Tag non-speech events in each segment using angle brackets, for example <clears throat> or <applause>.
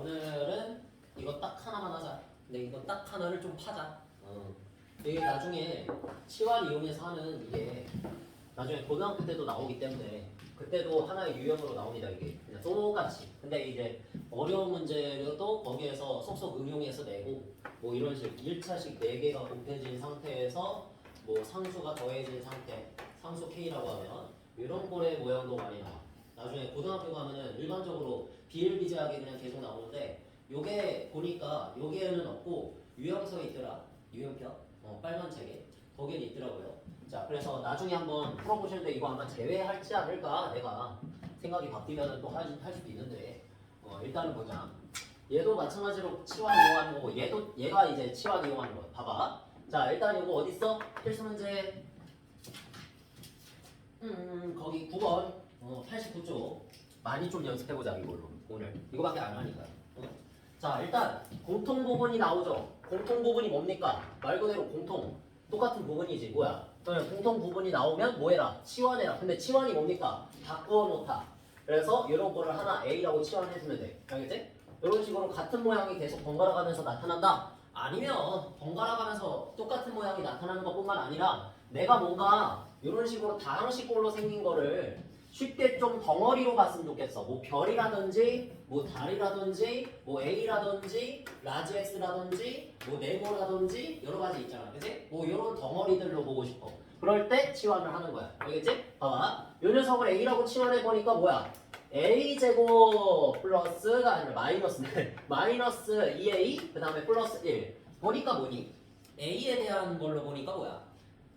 오늘은 이거 딱 하나만 하자. 근데 이거 딱 하나를 좀 파자. 어. 이게 나중에 치환 이용해서 하는 이게 나중에 고등학교 때도 나오기 때문에 그때도 하나의 유형으로 나옵니다 이게 그냥 똑같이 근데 이제 어려운 문제도 거기에서 속속 응용해서 내고 뭐 이런 식 1차식 4개가 곱해진 상태에서 뭐 상수가 더해진 상태 상수 K라고 하면 이런 거의 모양도 많이 나와 나중에 고등학교 가면은 일반적으로 비일비재하게 그냥 계속 나오는데 요게 보니까 요게는 없고 유형서에 있더라. 유형표? 어, 빨간 책에. 거기에 있더라고요. 자 그래서 나중에 한번 풀어보시는데 이거 아마 제외할지 않을까 내가 생각이 바뀌면 또 할, 할 수도 있는데. 어, 일단은 보자. 얘도 마찬가지로 치환 이용하는 거고 얘도 얘가 이제 치환 이용하는 거 봐봐. 자 일단 이거 어디 있어? 필수 문제. 음 거기 9번 어, 89쪽 많이 좀 연습해보자 이걸로 오늘. 이거밖에 안 하니까. 어? 자 일단 공통 부분이 나오죠. 공통 부분이 뭡니까? 말 그대로 공통. 똑같은 부분이지 뭐야? 그러면 공통 부분이 나오면 뭐해라? 치환해라. 근데 치환이 뭡니까? 바꾸어 놓다. 그래서 이런 거를 하나 A라고 치환해주면 돼. 알겠지? 이런 식으로 같은 모양이 계속 번갈아 가면서 나타난다? 아니면 번갈아 가면서 똑같은 모양이 나타나는 것뿐만 아니라 내가 뭔가 이런 식으로 다항식꼴로 생긴 거를 쉽게 좀 덩어리로 봤으면 좋겠어. 뭐 별이라든지, 뭐 달이라든지, 뭐 A라든지, 라지 X라든지, 뭐 네모라든지 여러 가지 있잖아, 그지? 뭐 이런 덩어리들로 보고 싶어. 그럴 때 치환을 하는 거야, 알겠지? 봐봐, 이 녀석을 A라고 치환해 보니까 뭐야? A 제곱 플러스가 아니라 마이너스네. 마이너스 2A 그 다음에 플러스 1. 보니까 뭐니? A에 대한 걸로 보니까 뭐야?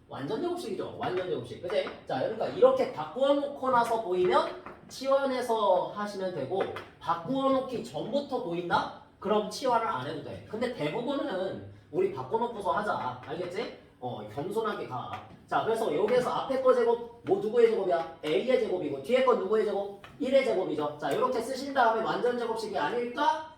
완전 제곱식이죠. 완전 제곱식. 그지? 자, 그러니까 이렇게 바꾸어 놓고 나서 보이면 치환해서 하시면 되고 바꾸어 놓기 전부터 보인다? 그럼 치환을 안 해도 돼. 근데 대부분은 우리 바꿔 놓고서 하자. 알겠지? 어, 겸손하게 가. 자, 그래서 여기에서 앞에 거 제곱 뭐 누구의 제곱이야? A의 제곱이고 뒤에 거 누구의 제곱? 1의 제곱이죠. 자, 이렇게 쓰신 다음에 완전 제곱식이 아닐까?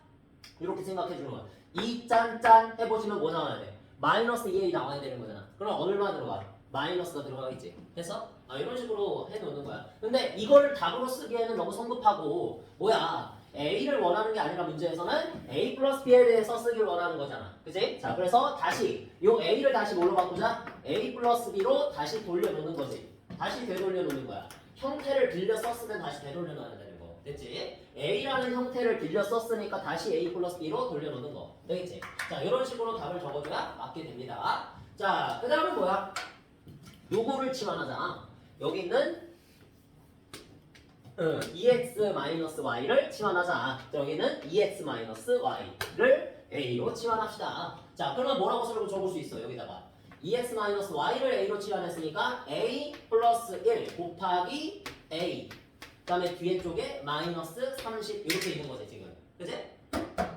이렇게 생각해 주는 거야. 이 짠짠 해보시면 뭐 나와야 돼? 마이너스 2a 나와야 되는 거잖아. 그럼 얼마 들어가? 마이너스가 들어가겠지. 그래서 아, 이런 식으로 해놓는 거야. 근데 이거를 답으로 쓰기에는 너무 성급하고 뭐야? a를 원하는 게 아니라 문제에서는 a 플러스 b에 대해서 쓰기를 원하는 거잖아. 그지? 자, 그래서 다시 요 a를 다시 뭘로 바꾸자? a 플러스 b로 다시 돌려놓는 거지. 다시 되돌려 놓는 거야. 형태를 빌려 썼으면 다시 되돌려 놔야 되는 거. 됐지? a라는 형태를 빌려 썼으니까 다시 a 플러스 b로 돌려놓는 거. 되겠지? 자, 이런 식으로 답을 적어줘야 맞게 됩니다. 자, 그 다음은 뭐야? 요거를 치환하자. 여기 있는 응, 2x-y를 치환하자. 여기는 2x-y를 a로 치환합시다. 자, 그러면 뭐라고 설고 적을 수 있어? 여기다가 2x-y를 a로 치환했으니까 a 플러스 1 곱하기 a 그 다음에 뒤에 쪽에 마이너스 30 이렇게 있는 거지 지금. 그지?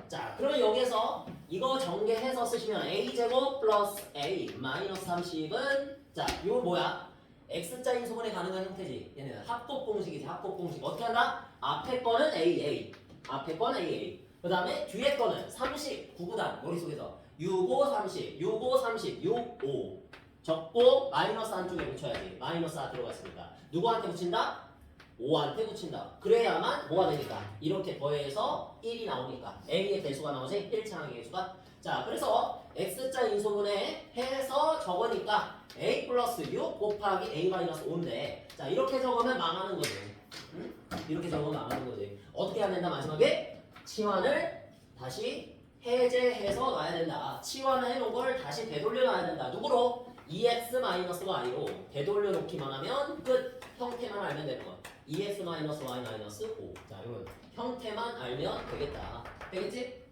자, 그러면 여기에서 이거 전개해서 쓰시면 a제곱 플러스 a 마이너스 30은 자, 이거 뭐야? x자인 소문에 가능한 형태지. 얘는 합곱 공식이지. 합곱 공식. 어떻게 한다? 앞에 거는 a, a. 앞에 거는 a, a. 그 다음에 뒤에 거는 30, 구구단 머릿속에서 6, 5, 30, 6, 5, 30, 6, 5 적고 마이너스 안쪽에 붙여야지. 마이너스 가 들어갔으니까. 누구한테 붙인다? 5한테 붙인다. 그래야만 뭐가 되니까? 이렇게 더해서 1이 나오니까. A의 개수가 나오지? 1차항의 개수가. 자, 그래서 X자 인소분해 해서 적으니까 A 플러스 6 곱하기 A 마이너스 5인데 자, 이렇게 적으면 망하는 거지. 응? 이렇게 적으면 망하는 거지. 어떻게 해야 된다? 마지막에 치환을 다시 해제해서 놔야 된다. 치환을 해놓은 걸 다시 되돌려 놔야 된다. 누구로? 2x-y로 되돌려 놓기만 하면 끝. 형태만 알면 되는 거야. 2x-y 5. 자, 이런 형태만 알면 되겠다. 되겠지?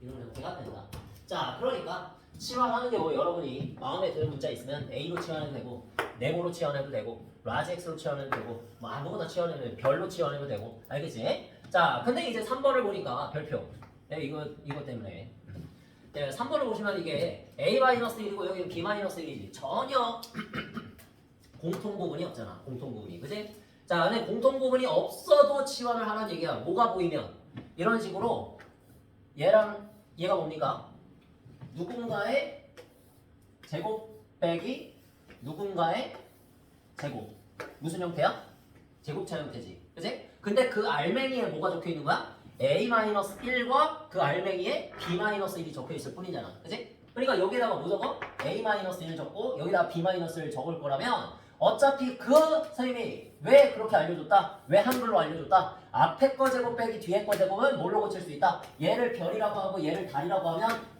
이런 형태가 된다. 자, 그러니까 치환하는 게 뭐 여러분이 마음에 드는 문자 있으면 A로 치환해도 되고 네모로 치환해도 되고 라지 X로 치환해도 되고 뭐 아무거나 치환해도 별로 치환해도 되고 알겠지? 자, 근데 이제 3번을 보니까 별표 네, 이거 이거 때문에 네, 3번을 보시면 이게 A-1이고 여기는 B-1이지 전혀 <clears throat> 공통 부분이 없잖아. 공통 부분이. 그지? 자, 근데 공통 부분이 없어도 치환을 하라는 얘기야. 뭐가 보이면 이런 식으로 얘랑 얘가 뭡니까? 누군가의 제곱 빼기 누군가의 제곱. 무슨 형태야? 제곱차 형태지. 그지? 근데 그 알맹이에 뭐가 적혀 있는 거야? A-1과 그 알맹이에 b-1이 적혀 있을 뿐이잖아. 그지? 그러니까 여기다가 뭐 적어? a-1 적고 여기다가 b-를 적을 거라면 어차피 그 선생님이 왜 그렇게 알려줬다? 왜 한글로 알려줬다? 앞에 거 제곱 빼기 뒤에 거 제곱은 뭘로 고칠 수 있다? 얘를 별이라고 하고 얘를 달이라고 하면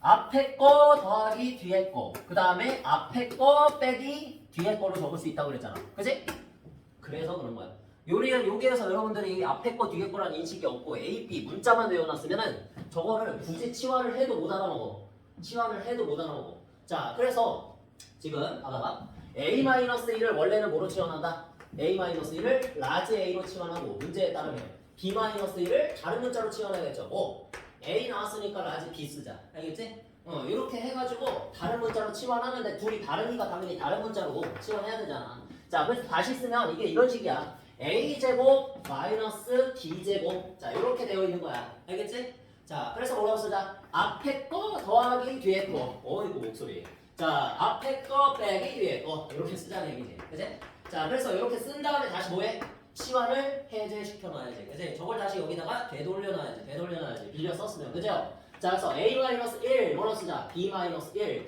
앞에 거 더하기 뒤에 거. 그 다음에 앞에 거 빼기 뒤에 거로 적을 수 있다고 그랬잖아. 그지? 그래서 그런 거야. 요리는 여기에서 여러분들이 앞에 거 뒤에 거라는 인식이 없고 A, B 문자만 외워놨으면은 저거를 굳이 치환을 해도 못 알아먹어. 치환을 해도 못 알아먹어. 자, 그래서 지금 봐봐. A-1을 원래는 뭐로 치환한다? A-1을 라지 A로 치환하고 문제에 따르면 B-1을 다른 문자로 치환해야겠죠. 뭐 A 나왔으니까 라지 B 쓰자. 알겠지? 어, 이렇게 해가지고 다른 문자로 치환하는데 둘이 다르니까 당연히 다른 문자로 치환해야 되잖아. 자, 그래서 다시 쓰면 이게 이런 식이야. A 제곱 마이너스 B 제곱. 자, 이렇게 되어 있는 거야. 알겠지? 자, 그래서 뭐라고 쓰자? 앞에 거 더하기 뒤에 거. 어이구 목소리. 자, 앞에 거 빼기 뒤에 거. 이렇게 쓰자는 얘기지. 그지? 자, 그래서 이렇게 쓴 다음에 다시 뭐해? 치환을 해제시켜 놔야지. 그지? 저걸 다시 여기다가 되돌려 놔야지. 되돌려 놔야지. 빌려 썼으면. 그죠? 자, 그래서 A-1 뭐로 쓰자? B-1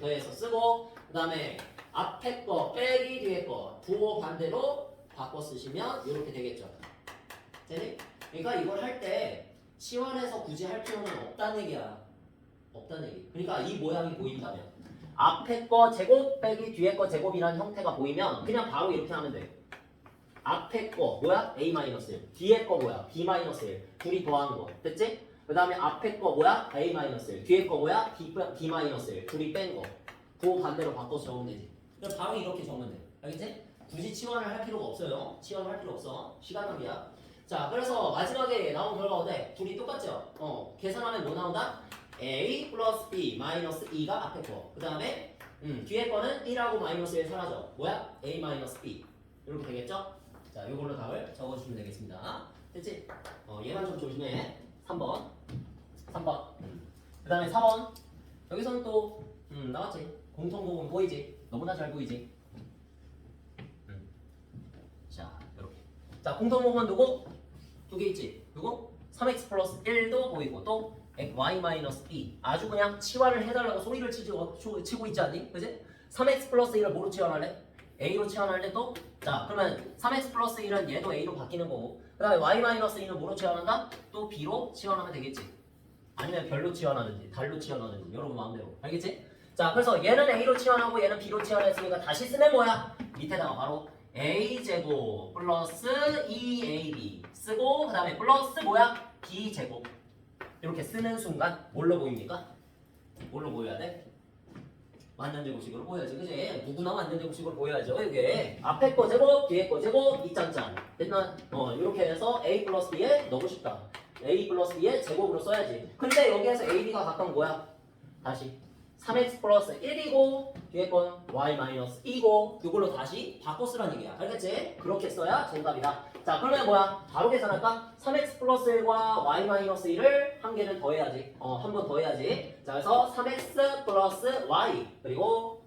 더해서 쓰고 그 다음에 앞에 거 빼기 뒤에 거 부호 반대로 바꿔 쓰시면 이렇게 되겠죠. 되니? 그러니까 이걸 할 때 치환해서 굳이 할 필요는 없다는 얘기야. 없다는 얘기. 그러니까 이 모양이 보인다면 앞에 거 제곱 빼기 뒤에 거 제곱이라는 형태가 보이면 그냥 바로 이렇게 하면 돼. 앞에 거 뭐야? A-1 뒤에 거 뭐야? B-1 둘이 더하는 거 됐지? 그 다음에 앞에 거 뭐야? A-1 뒤에 거 뭐야? B, B-1 둘이 뺀 거. 부호 반대로 바꿔서 적으면 되지. 그냥 바로 이렇게 적으면 돼. 알겠지? 굳이 치환을 할 필요가 없어요. 치환을 할 필요 없어. 시간 낭비야. 자, 그래서 마지막에 나온 결과가 어때? 둘이 똑같죠? 어, 계산하면 뭐 나온다? A 플러스 B 마이너스 2가 앞에 거. 그 다음에 음, 뒤에 거는 1하고 마이너스 1 사라져. 뭐야? A 마이너스 B. 이렇게 되겠죠? 자, 이걸로 답을 적어주시면 되겠습니다. 됐지? 어, 얘만 좀 조심해. 3번. 3번. 그 다음에 4번. 여기서는 또, 음, 나왔지? 공통부분 보이지? 너무나 잘 보이지? 음. 자, 이렇게. 자, 공통부분 누구? 두 개 있지? 누구? 3x 플러스 1도 보이고 또 y 마이너스 2 아주 그냥 치환을 해달라고 소리를 치고, 치고 있지 않니? 그지? 3x 플러스 1을 뭐로 치환할래? a로 치환할래 또? 자 그러면 3x 플러스 1은 얘도 a로 바뀌는 거고 그 다음에 y 마이너스 2는 뭐로 치환한다? 또 b로 치환하면 되겠지 아니면 별로 치환하는지 달로 치환하는지 여러분 마음대로 알겠지? 자 그래서 얘는 a로 치환하고 얘는 b로 치환했으니까 다시 쓰면 뭐야? 밑에다가 바로 a제곱 플러스 2ab 쓰고 그 다음에 플러스 뭐야? b제곱 이렇게 쓰는 순간 뭘로 보입니까? 뭘로 보여야 돼? 완전 제곱식으로 보여야지 그지? 누구나 완전 제곱식으로 보여야죠 이게 앞에 거 제곱 뒤에 거 제곱 이짠짠 됐나? 어 이렇게 해서 a 플러스 b에 넣고 싶다 a 플러스 b에 제곱으로 써야지 근데 여기에서 a, b가 각각 뭐야? 다시 3x 플러스 1이고 뒤에 건 y 마이너스 2고 이걸로 다시 바꿔 쓰라는 얘기야 알겠지? 그렇게 써야 정답이다 자 그러면 뭐야? 바로 계산할까? 3x 플러스 1과 y 마이너스 1을 한 개는 더해야지 어 한 번 더해야지 자 그래서 3x 플러스 y 그리고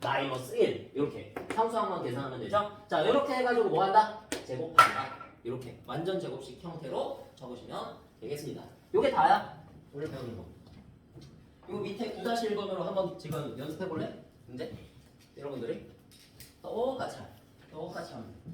마이너스 1 이렇게 상수항만 계산하면 되죠? 자 이렇게 해가지고 뭐 한다? 제곱한다 이렇게 완전 제곱식 형태로 적으시면 되겠습니다 요게 다야 오늘 배우는 거 이거 밑에 9-1번으로 한번 지금 연습해 볼래? 문제? 여러분들이 하- 똑같이 하면 돼.